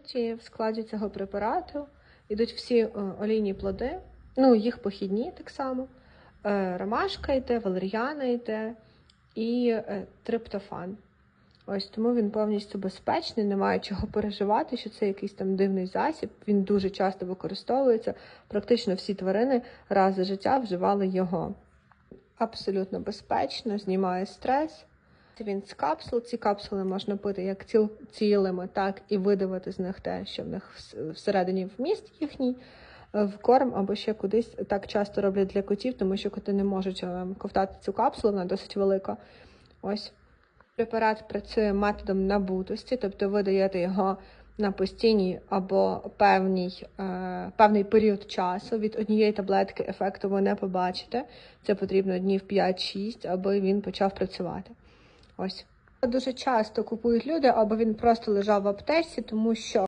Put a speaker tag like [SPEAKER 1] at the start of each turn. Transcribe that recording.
[SPEAKER 1] йдуть і в складі цього препарату йдуть всі е, олійні плоди, ну їх похідні так само. Е, Ромашка йде, валер'яна йде і е, триптофан. Ось тому він повністю безпечний, немає чого переживати, що це якийсь там дивний засіб. Він дуже часто використовується. Практично всі тварини раз за життя вживали його. Абсолютно безпечно, знімає стрес. Він з капсул. Ці капсули можна пити як ціл, цілими, так і видавати з них те, що в них вс- всередині вміст їхній е, в корм або ще кудись. Так часто роблять для котів, тому що коти не можуть е, ковтати цю капсулу, вона досить велика. Ось препарат працює методом набутості, тобто ви даєте його на постійній або певній, е, певний період часу. Від однієї таблетки ефекту ви не побачите. Це потрібно днів 5-6, аби він почав працювати. Ось. Дуже часто купують люди, або він просто лежав в аптеці, тому що